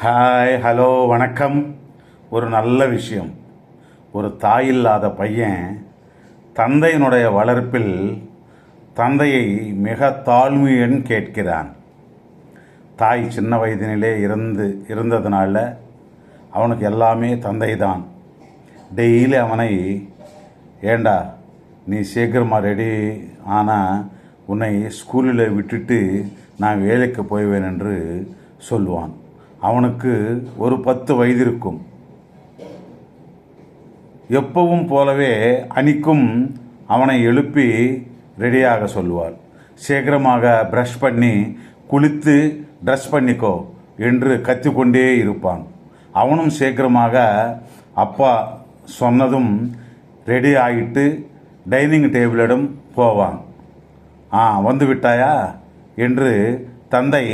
Hi hello வணக்கம். ஒரு நல்ல விஷயம். ஒரு தாயில்லாத பையன் தந்தையினுடைய வளர்ப்பில் தந்தையை மிக தாழ்மையுடன் கேட்கிறான். தாய் சின்ன வயதினிலே இருந்து இருந்ததுனால அவனுக்கு எல்லாமே தந்தை தான் டெய்லி அவனை ஏண்டா நீ சீக்கிரமாக ரெடி ஆனால் உன்னை ஸ்கூலில் விட்டுட்டு நான் வேலைக்கு போய்வேன் என்று சொல்லுவான். அவனுக்கு ஒரு பத்து வயது இருக்கும். எப்பவும் போலவே அனிக்கும் அவனை எழுப்பி ரெடியாக சொல்வார் சீக்கிரமாக ப்ரஷ் பண்ணி குளித்து ட்ரெஸ் பண்ணிக்கோ என்று கத்திக்கொண்டே இருப்பான். அவனும் சீக்கிரமாக அப்பா சொன்னதும் ரெடி ஆகிட்டு டைனிங் டேபிளிடம் போவான். ஆ வந்து விட்டாயா? என்று தந்தை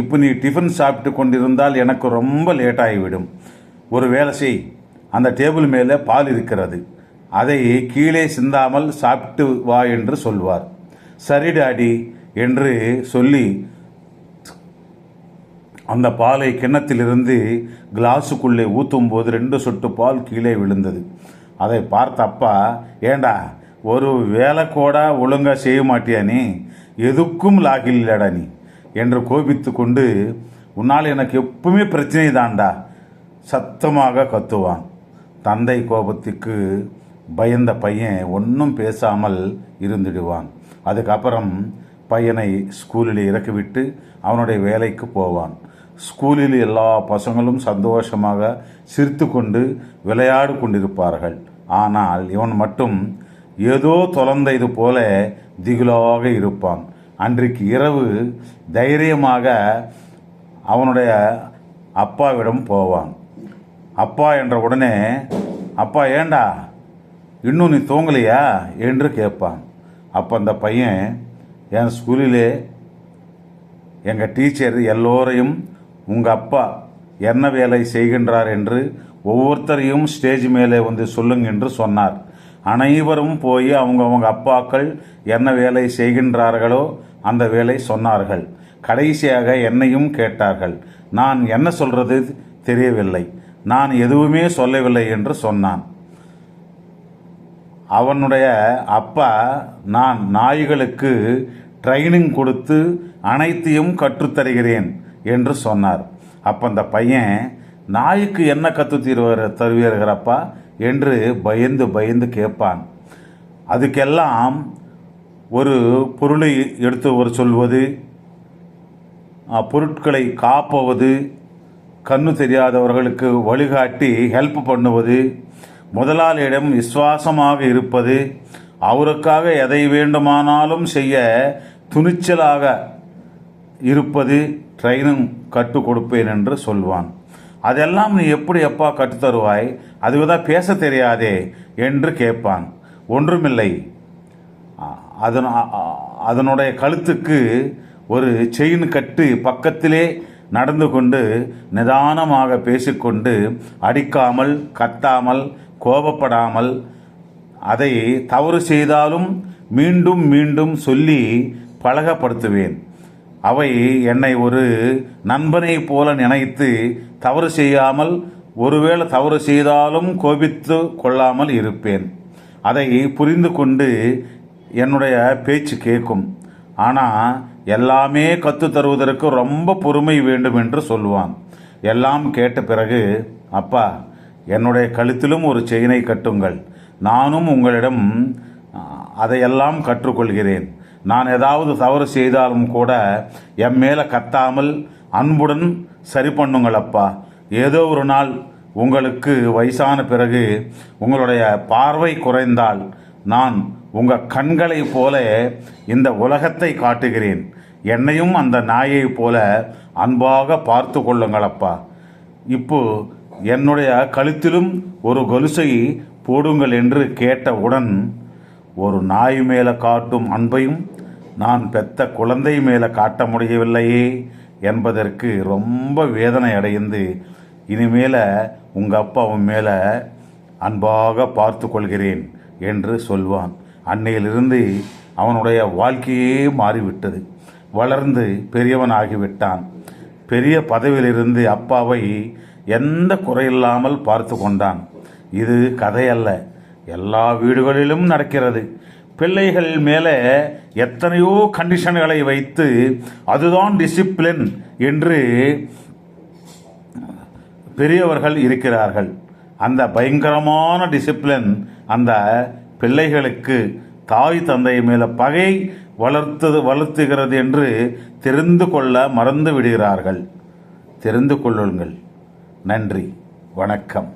இப்போ நீ டிஃபன் சாப்பிட்டு கொண்டிருந்தால் எனக்கு ரொம்ப லேட்டாகிவிடும் ஒரு வேலை செய். அந்த டேபிள் மேலே பால் இருக்கிறது. அதை கீழே சிந்தாமல் சாப்பிட்டு வா என்று சொல்வார். சரி டாடி என்று சொல்லி அந்த பாலை கிண்ணத்திலிருந்து கிளாஸுக்குள்ளே ஊற்றும் போது ரெண்டு சொட்டு பால் கீழே விழுந்தது. அதை பார்த்த அப்பா ஏண்டா ஒரு வேலை கூட ஒழுங்காக செய்ய மாட்டியா நீ? எதுக்கும் லாகில் இல்லடா நீ. என்று கோபித்து கொண்டு உன்னால் எனக்கு எப்பவுமே பிரச்சனை தான்டா சத்தமாக கத்துவான். தந்தை கோபத்துக்கு பயந்த பையன் ஒன்றும் பேசாமல் இருந்துடுவான். அதுக்கப்புறம் பையனை ஸ்கூலில் இறக்கிவிட்டு அவனுடைய வேலைக்கு போவான். ஸ்கூலில் எல்லா பசங்களும் சந்தோஷமாக சிரித்து கொண்டு விளையாடு கொண்டிருப்பார்கள். ஆனால் இவன் மட்டும் ஏதோ தொலைந்தது போல திகிலாக இருப்பான். அன்றைக்கு இரவு தைரியமாக அவனுடைய அப்பாவிடம் போவான். அப்பா என்ற உடனே அப்பா ஏண்டா? இன்னும் நீ தூங்கலையா? என்று கேட்பான். அப்போ அந்த பையன் என் ஸ்கூலிலே எங்கள் டீச்சர் எல்லோரையும் உங்கள் அப்பா என்ன வேலை செய்கின்றார் என்று ஒவ்வொருத்தரையும் ஸ்டேஜ் மேலே வந்து சொல்லுங்க என்று சொன்னார். அனைவரும் போய் அவங்கவுங்க அப்பாக்கள் என்ன வேலை செய்கின்றார்களோ அந்த வேலை சொன்னார்கள். கடைசியாக என்னையும் கேட்டார்கள். நான் என்ன சொல்றது? தெரியவில்லை. நான் எதுவுமே சொல்லவில்லை என்று சொன்னான். அவனுடைய அப்பா நான் நாய்களுக்கு ட்ரைனிங் கொடுத்து அனைத்தையும் கற்றுத்தருகிறேன் என்று சொன்னார். அப்போ அந்த பையன் நாய்க்கு என்ன கற்று தருவார் தருவீர்களப்பா என்று பயந்து பயந்து கேட்பான். அதுக்கெல்லாம் ஒரு பொருளை எடுத்து ஒரு சொல்வது பொருட்களை காப்பவது கண்ணு தெரியாதவர்களுக்கு வழிகாட்டி ஹெல்ப் பண்ணுவது முதலாளியிடம் விசுவாசமாக இருப்பது அவருக்காக எதை வேண்டுமானாலும் செய்ய துணிச்சலாக இருப்பது ட்ரைனும் கற்றுக் கொடுப்பேன் என்று சொல்வான். அதெல்லாம் நீ எப்படி அப்பா கற்றுத்தருவாய்? அதுதான் பேச தெரியாதே என்று கேட்பான். ஒன்றுமில்லை. அதன் அதனுடைய கழுத்துக்கு ஒரு செயின் கட்டு பக்கத்திலே நடந்து கொண்டு நிதானமாக பேசிக்கொண்டு அடிக்காமல் கத்தாமல் கோபப்படாமல் அதை தவறு செய்தாலும் மீண்டும் மீண்டும் சொல்லி பழகப்படுத்துவேன். அவை என்னை ஒரு நண்பனைப் போல நினைத்து தவறு செய்யாமல் ஒருவேளை தவறு செய்தாலும் கோபித்து கொள்ளாமல் இருப்பேன். அதை புரிந்து கொண்டு என்னுடைய பேச்சு கேட்கும். ஆனால் எல்லாமே கற்றுத் தருவதற்கு ரொம்ப பொறுமை வேண்டும் என்று சொல்வான் எல்லாம் கேட்ட பிறகு அப்பா என்னுடைய கழுத்திலும் ஒரு செயினை கட்டுங்கள். நானும் உங்களிடம் அதையெல்லாம் கற்றுக்கொள்கிறேன். நான் ஏதாவது தவறு செய்தாலும் கூட என் மேலே கத்தாமல் அன்புடன் சரி பண்ணுங்களப்பா ஏதோ ஒரு நாள் உங்களுக்கு வயசான பிறகு உங்களுடைய பார்வை குறைந்தால் நான் உங்கள் கண்களைப் போல இந்த உலகத்தை காட்டுகிறேன். என்னையும் அந்த நாயைப் போல அன்பாக பார்த்து கொள்ளுங்களப்பா இப்போ என்னுடைய கழுத்திலும் ஒரு கொலுசை போடுங்கள் என்று கேட்டவுடன் ஒரு நாய் மேலே காட்டும் அன்பையும் நான் பெத்த குழந்தை மேலே காட்ட முடியவில்லையே என்பதற்கு ரொம்ப வேதனை அடைந்து இனிமேல உங்கள் அப்பா உன் மேலே அன்பாக பார்த்து கொள்கிறேன் என்று சொல்வான். அன்னையிலிருந்து அவனுடைய வாழ்க்கையே மாறிவிட்டது. வளர்ந்து பெரியவனாகிவிட்டான். பெரிய பதவியிலிருந்து அப்பாவை எந்த குறையில்லாமல் பார்த்து கொண்டான். இது கதையல்ல. எல்லா வீடுகளிலும் நடக்கிறது. பிள்ளைகள் மேலே எத்தனையோ கண்டிஷன்களை வைத்து அதுதான் டிசிப்ளின் என்று பெரியவர்கள் இருக்கிறார்கள். அந்த பயங்கரமான டிசிப்ளின் அந்த பிள்ளைகளுக்கு தாய் தந்தை மேலே பகை வளர்த்தது வளர்த்துகிறது என்று தெரிந்து கொள்ள மறந்து விடுகிறார்கள். தெரிந்து கொள்ளுங்கள். நன்றி. வணக்கம்.